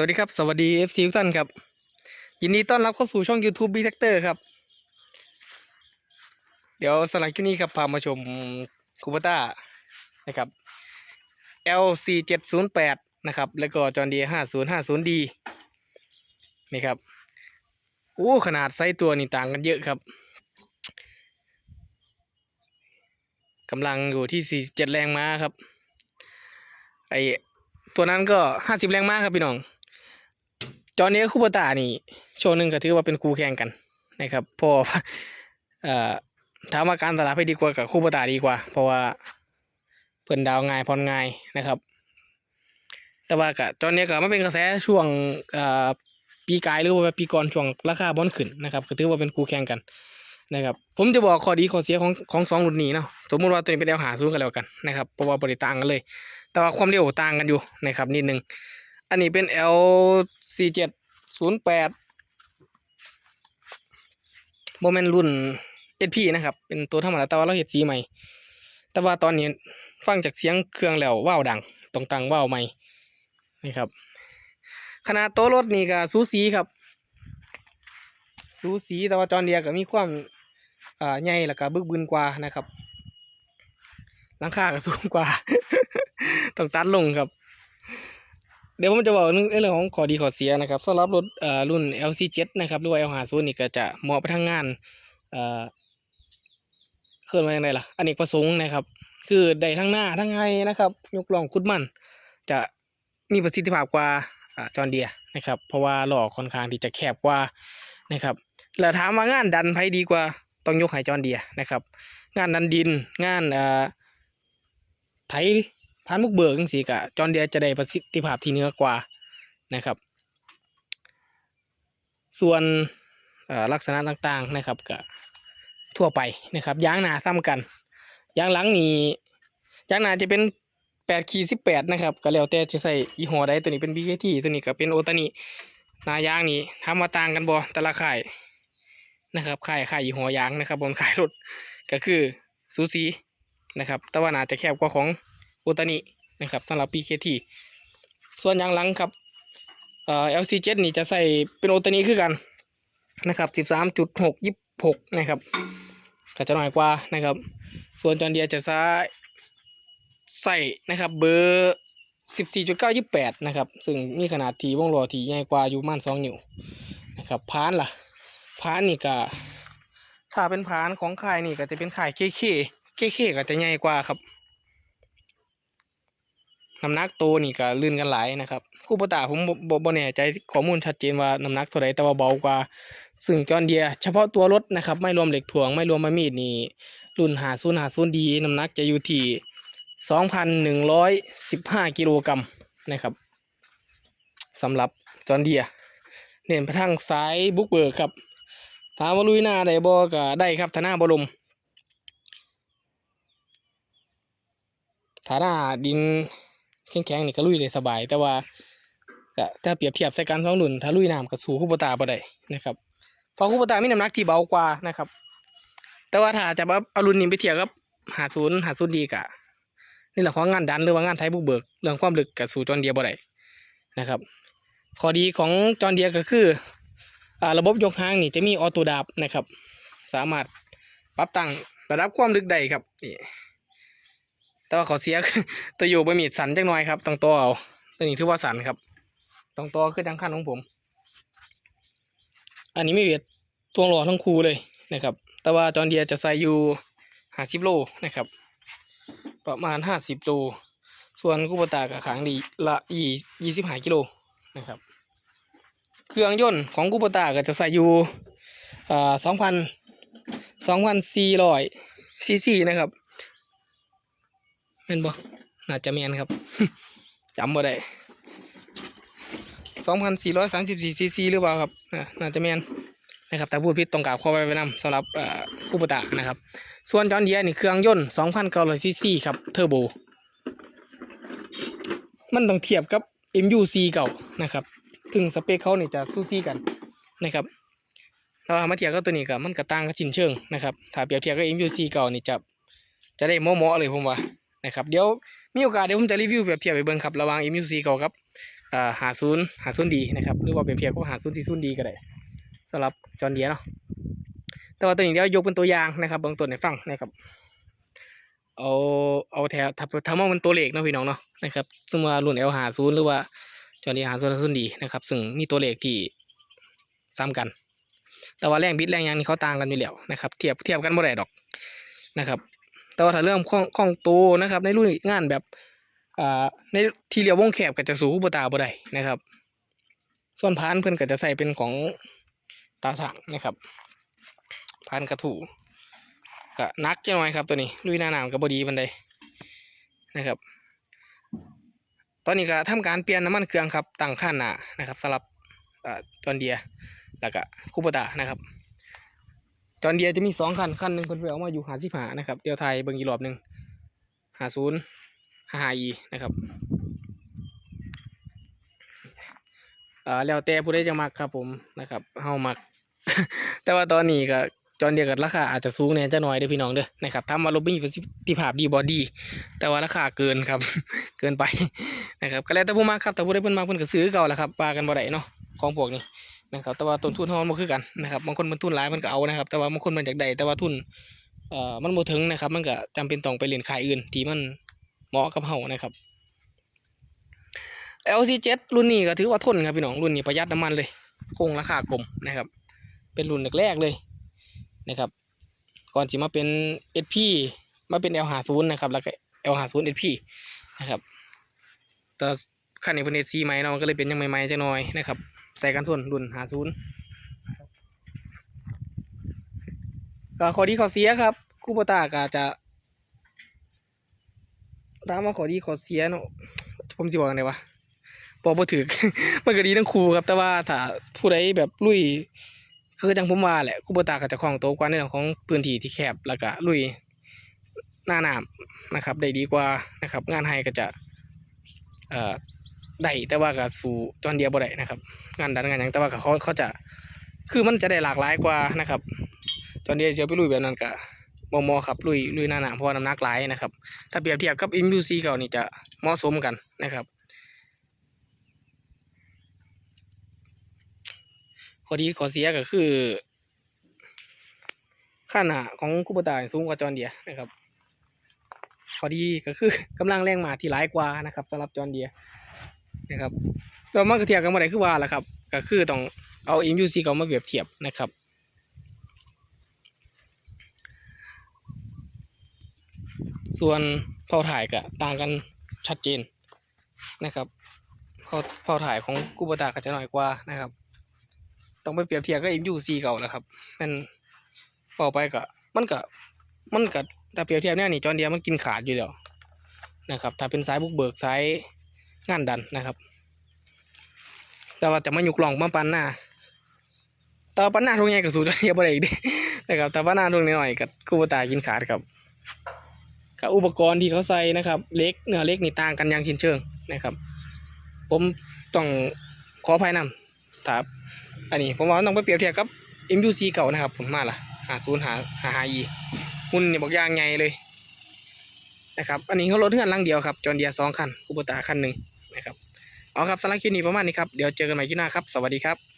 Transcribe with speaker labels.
Speaker 1: วัสดีครับ สวัสดี FC ทุกท่านครับ ยินดีต้อนรับเข้าสู่ช่อง YouTube b t a c t o r ครับ เดี๋ยวสไลด์คลิปนี้ครับพามาชมคูปต้านะครับ LC 708 นะครับ แล้วก็จอห์นดี 5050 D นี่ครับโอ้ขนาดไซส์ตัวนี่ต่างกันเยอะครับกำลังอยู่ที่ 47 แรงม้าครับ ไอตัวนั้นก็ 50 แรงม้าครับพี่น้อง จอนนี้คูปตานี่โชว์หนึ่งก็ถือว่าเป็นคู่แข่งกันนะครับเพอเอ่อถามว่าการตลาดไปดีกว่ากับคูปตาดีกว่า เพราะว่าเพิ่นดาวง่ายพรง่ายนะครับ แต่ว่าก็จอนนี้ก็มาเป็นกระแสช่วงเอ่อปีกายหรือว่าปีก่อนช่วงราคาบอลขึ้นนะครับก็ถือว่าเป็นคู่แข่งกันนะครับผมจะบอกข้อดีข้อเสียของของสองรุ่นนี้เนาะสมมติว่าตัวนี้เป็นแนวหาซูนกันแล้วกันนะครับเพราะว่าบริต่างกันเลย แต่ว่าความเร็วต่างกันอยู่นะครับนิดนึง อันนี้เป็น L 4 7 0 8โมเมนรุ่น SP นะครับ เป็นตัวธรรมดาแต่ว่าเราเห็ดสีใหม่ แต่ว่าตอนนี้ฟังจากเสียงเครื่องแล้วว้าวดังตรงตังว้าวใหม่นี่ครับ ขนาดโต๊ะรถนี่ก็สูสีครับ สูสีแต่ว่าจอนเดียก็มีความอ่าใหญ่แล้วก็บึกบึนกว่านะครับหลังคาก็สูงกว่า ต้องตัดลงครับ เดี๋ยวผมจะบอกเรื่องเรื่องของข้อดีข้อเสียนะครับสำหรับรถรุ่น LC7 นะครับหรือว่า L50 นี่ก็จะเหมาะไปทางงานเอ่อเคลื่อนมาอย่างไรล่ะอเนกประสงค์นะครับ คือได้ทั้งหน้าทั้งไงนะครับ ยกลองคุดมัน จะมีประสิทธิภาพกว่าจอนเดียนะครับ เพราะว่าหล่อค่อนข้างที่จะแคบกว่านะครับแล้วถามว่างานดันไผดีกว่าต้องยกให้จอนเดียนะครับ งานดันดินงานเอ่อไถ พานมุกเบิกจังซี่กะจอนเดียจะได้ประสิทธิภาพที่เหนือกว่านะครับ ส่วนลักษณะต่างๆนะครับก็ทั่วไปนะครับยางหนาซ้ำกันยางหลังนี่ยางหนาจะเป็น8ขีด18นะครับก็แล้วแต่จะใส่ยี่ห้อใดตัวนี้เป็น BKT ตัวนี้ก็เป็นโอตานิหนายางนี่ทำมาต่างกันบ่แต่ละค่ายนะครับค่ายค่ายยี่ห้อยางนะครับบนค่ายรถก็คือซูซีนะครับแต่ว่าน่าจะแคบกว่าของ ตานินะครับสำหรับ PKT ส่วนยางหลังครับเอ่อ LC7 นี่จะใส่เป็นโอตานิคือกันนะครับ13.6 26 นะครับก็จะน้อยกว่านะครับ ส่วนจอนเดียจะใช้ใส่นะครับเบอร์14.9 28 นะครับ ซึ่งมีขนาดทีวงล้อทีใหญ่กว่าอยู่ประมาณ2นิ้วนะครับพานล่ะพานนี่ก็ถ้าเป็นพานของค่ายนี่ก็จะเป็นค่าย KK KK ก็จะใหญ่กว่าครับ น้ำหนักตัวนี่ก็ลื่นกันหลายนะครับคู่ปตาผมบ่บ่บ่แน่ใจข้อมูลชัดเจนว่าน้ำหนักเท่าไรแต่ว่าเบากว่า ซึ่งจอนเดีย เฉพาะตัวรถนะครับ ไม่รวมเหล็กถ่วงไม่รวมมามีดนี่รุ่นหาศูนย์หาศูนย์ดีน้ำหนักจะอยู่ที่สองพันหนึ่งร้อยสิบห้ากิโลกรัมนะครับสำหรับจอนเดีย เน้นไปทางซ้ายบุกเบิกครับถามว่าลุยหน้าได้บ่ก็ได้ครับถ้านาบ่ลมถ้านาดิน แข็งๆนี่ก็ลุยได้สบาย แต่ว่าก็ถ้าเปรียบเทียบใส่การสองรุ่นถ้าลุยน้ำก็สู้คูปตาบ่ได้นะครับเพราะคูปตามีน้ำหนักที่เบากว่านะครับ แต่ว่าถ้าจะว่าเอารุ่นนี้ไปเทียบกับหาศูนย์หาศูนย์ดีกะนี่แหละของงานดันหรือว่างานไทยบุกเบิกเรื่องความลึกกับสู่จอนเดียบ่ได้นะครับข้อดีของจอนเดียก็คืออระบบยกหางนี่จะมีออโต้ดับนะครับ สามารถปรับตั้งระดับความลึกได้ครับนี่ แต่ว่าข้อเสียตัวอยู่บะหมี่สันจังหน่อยครับต้องตัวเอาตัวนี้ถือว่าสันครับต้องตัวคือจังขั้นของผม อันนี้ไม่เวียดทวงหล่อทั้งคู่เลยนะครับ แต่ว่าจอนเดียจะใส่อยู่ห้าสิบโลนะครับ ประมาณห้าสิบโลส่วนกุปตากับขังดีละยี่ยี่สิบห้ากิโลนะครับ เครื่องยนต์ของกุปตาก็จะใส่อยู่สองพันสองพันสี่ร้อยซีซีนะครับ ม่นบ่น่าจะแม่นครับจำบ่ได้2,434ซีซีหรือเปล่าครับอ่าน่าจะแม่นนะครับแต่พูดผิดต้องกราบขอไว้ไว้นำสำหรับเอ่อคูปตะนะครับ ส่วนจอนเดียนี่เครื่องยนต์2,900ซีซีครับเทอร์โบ มันต้องเทียบกับ MUC เก่านะครับถึงสเปคเขานี่จะสู้ซีกันนะครับเราเอามาเทียบกับตัวนี้ก็มันก็ต่างกันชิ้นเชิงนะครับถ้าเปรียบเทียบกับ MUC เก่านี่จะจะได้เหมาะๆเลยผมว่า นะครับเดี๋ยวมีโอกาสเดี๋ยวผมจะรีวิวเปรียบเทียบไปเบิ่งครับระหว่าง MUC เก่ากับอ่าหาศูนย์หาศูนย์ดีนะครับหรือว่าเปรียบเทียบกับหาศูนย์ที่ศูนย์ดีก็ได้สำหรับจอนเดียเนาะแต่ว่าตัวนี้เดี๋ยวยกเป็นตัวอย่างนะครับเบื้องต้นให้ฟังนะครับเอาเอาแถวถ้าถ้ามองเป็นตัวเลขเนาะพี่น้องเนาะนะครับซึ่งว่ารุ่น L หาศูนย์หรือว่าจอนเดียหาศูนย์ศูนย์ดีนะครับซึ่งมีตัวเลขที่ซ้ำกัน แต่ว่าแรงบิดแรงยังนี่เขาต่างกันอยู่แล้วนะครับ เทียบเทียบกันบ่ได้ดอกนะครับ แต่ว่าถ้าเรื่องของของตัวนะครับ ในรุ่นงานแบบอ่าในที่เรียววงแคบก็จะสู้อุปตาบ่ได้นะครับ ส่วนพานเพิ่อนก็จะใส่เป็นของตาสั่งนะครับพานกระถูก็นักจังหน่อยครับตัวนี้ลุยหน้าหนาวก็บ่ดีปานใดนะครับ ตอนนี้ก็ทำการเปลี่ยนน้ำมันเครื่องครับตั้งค่าหน้านะครับสำหรับอ่าจอนเดียแล้วก็คูปตานะครับ จอนเดียจะมีสองคันคันหนึ่งเพิ่นไปเอามาอยู่หาสิบหานะครับเดียวไทยเบิ่งอีรอบหนึ่งหาศูนย์หาอีนะครับอ่าแล้วแต่ผู้ใดจะมักครับผมนะครับเฮามัก แต่ว่าตอนนี้ก็จอนเดียกับราคาอาจจะสูงแหน่ยจะน้อยเด้อพี่น้องเด้อนะครับทำมารถมีประสิทธิภาพดีบอดี้แต่ว่าราคาเกินครับ เกินไปนะครับก็แล้วแต่ผู้มักครับแต่ผู้ใดเพิ่นมักเพิ่นก็ซื้อเก่าแหละครับปากันบ่ได้เนาะของพวกนี้ นะครับ แต่ว่าต้นทุนเฮามันคือกันนะครับบางคนมันทุนหลายมันก็เอานะครับ แต่ว่าบางคนมันอยากได้แต่ว่าทุนเอ่อมันบ่ถึงนะครับ มันก็จำเป็นต้องไปเล่นขายอื่นที่มันเหมาะกับเฮานะครับ LC7 รุ่นนี้ก็ถือว่าทนครับพี่น้องรุ่นนี้ประหยัดน้ำมันเลยคงราคากลมนะครับ เป็นรุ่นแรกๆเลยนะครับ ก่อนสิมาเป็น SP มาเป็น L50 นะครับแล้วก็ L50 SP นะครับแต่คันนี้เป็น SC ใหม่เนาะมันก็เลยเป็นยังใหม่ๆจังหน่อยนะครับ ใส่กันส่วนรุ่น50ก็ขอดีขอเสียครับ คูโบตาก็จะตามมาขอดีขอเสียเนาะผมจะบอกยังไงวะบอกบ่ถึก มันก็ดีทั้งคู่ครับ แต่ว่าถ้าผู้ใดแบบลุยคือจังผมว่าแหละคูโบตาก็จะคล่องโตกว่าในเรื่องของพื้นที่ที่แคบแล้วก็ลุยหน้าหน้ำนะครับ ได้ดีกว่านะครับ งานไฮก็จะเอ่อ ได้แต่ว่าก็สู่จอนเดียบ่ได้นะครับ งานดันงานหยังแต่ว่าเขาเขาจะคือมันจะได้หลากหลายกว่านะครับจอนเดียเสียไปลุยแบบนั้นก็มอมอครับลุยลุยหน้าหนาเพราะว่าน้ำหนักหลายนะครับ ถ้าเปรียบเทียบกับ MUC เก่านี่จะเหมาะสมกันนะครับข้อดีข้อเสียก็คือค่าหนาของคูปตายสูงกว่าจอนเดียนะครับข้อดีก็คือกำลังแรงมาที่หลายกว่านะครับสำหรับจอนเดีย นะครับเรามากเทียบกันมาได้คือว่าล่ะครับ ก็คือต้องเอา MUC เก่ามาเปรียบเทียบนะครับส่วนเผาถ่ายก็ต่างกันชัดเจนนะครับเผาเผาถ่ายของกูบตาก็จะน้อยกว่านะครับ ต้องไปเปรียบเทียบกับ MUC เก่านะครับมันต่อไปก็มันก็มันก็ถ้าเปรียบเทียบเนี่ยนี่จอนเดียมันกินขาดอยู่แล้วนะครับ ถ้าเป็นสายบุกเบิกสาย งานดันนะครับ แต่ว่าจะมาหยุกล่องมาปันหน้าแต่วันหน้าทุกอย่างกับสูตรเดียวบ่ได้อีกเด้นะครับแต่ปันหน้าทุกนิดหน่อยกับกูบตากินขาดครับกับอุปกรณ์ที่เขาใส่นะครับ เล็กเนื้อเล็กนี่ต่างกันอย่างชิ้นเชิงนะครับ ผมต้องขออภัยนำครับอันนี้ผมว่าต้องไปเปรียบเทียบกับ MUC เก่านะครับผมมาละหาศูนย์หาหาหาอีหุ่นเนี่ยบอกอย่างไงเลยนะครับ อันนี้เขารถเพื่อนลังเดียวครับ จอนเดียสองคันอุปตาคันหนึ่ง นะครับเอาครับสำหรับคลิปนี้ประมาณนี้ครับเดี๋ยวเจอกันใหม่คลิปหน้าครับ สวัสดีครับ